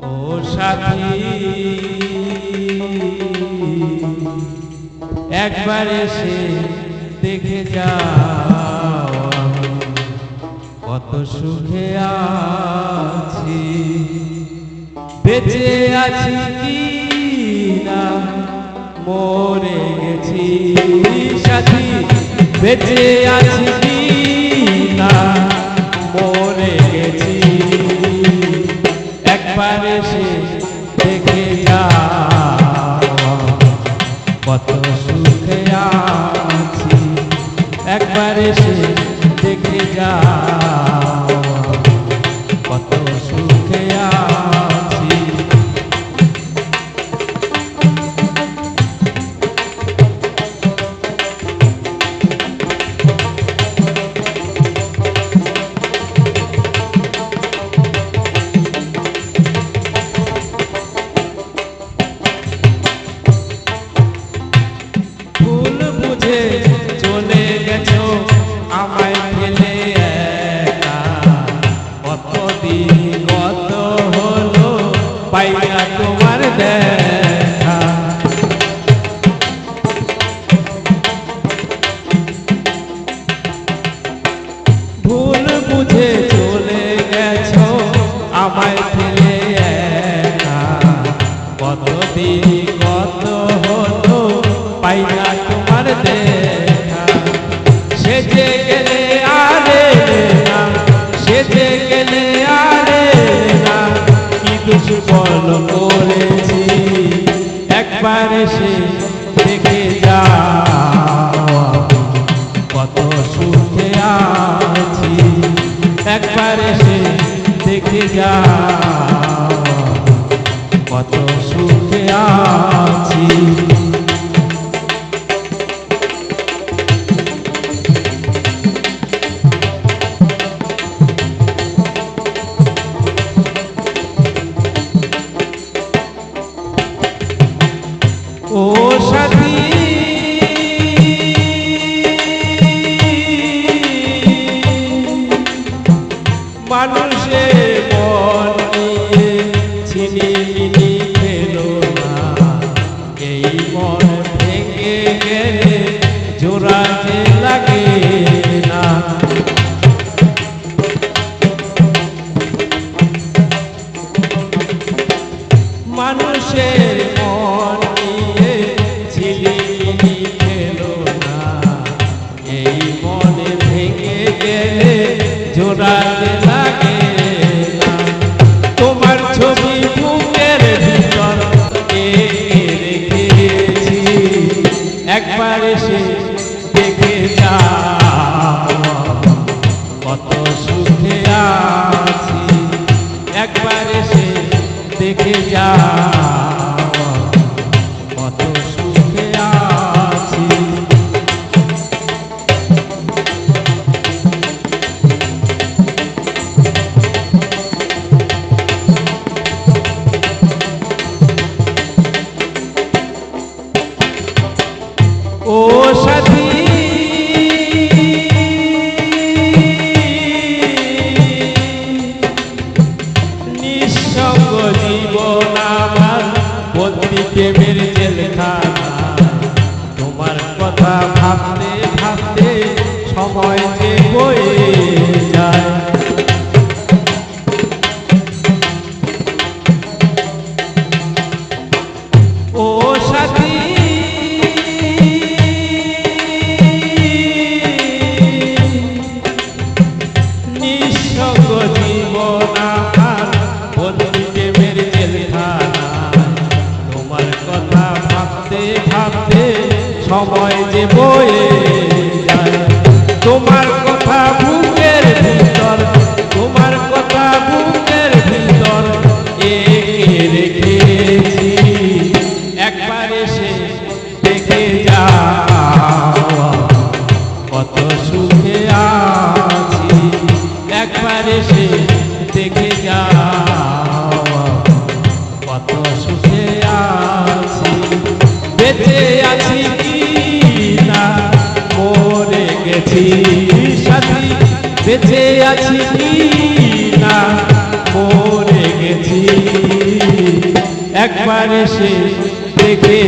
ও সাথী, একবার এসে দেখে যাও। কত সুখে আছি। বেঁচে আছি কি না? মরে গেছি। সাথী, বেঁচে আছি একবার এসে দেখে কত সুখে আছি। একবার এসে দেখে যাও। কতদিন কত হলো পাই না তোমার দেখা। সেজে গেলে আরে না সেজে গেলে আরে একবার এসে দেখে কত সুখে আছি। একবার এসে দেখে কত আছি। ও সাথী। মানুষের মানুষের মন নিয়ে ছিলিমিলি খেলো না। এই মন ভেঙে গেলে জোড়াতে লাগে না। তোমার ছবি দেখে কথা ভাবতে ভাবতে সময় যে বয়ে যায়। ও সাথী নিঃসঙ্গ জীবন আমার সময় যে বয়ে তোমার কথা বুকের ভিতর, তোমার কথা বুকের ভিতর রেখেছি। একবার এসে দেখে যাও কত সুখে আছি। একবার এসে দেখে যাও। গেছি সাথী বেঁচে আছি না গেছি। একবার সে দেখে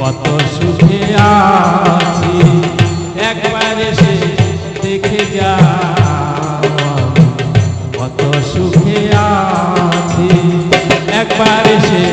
কত সুখে আছি। একবার দেখে যা কত সুখে আছি। একবার সে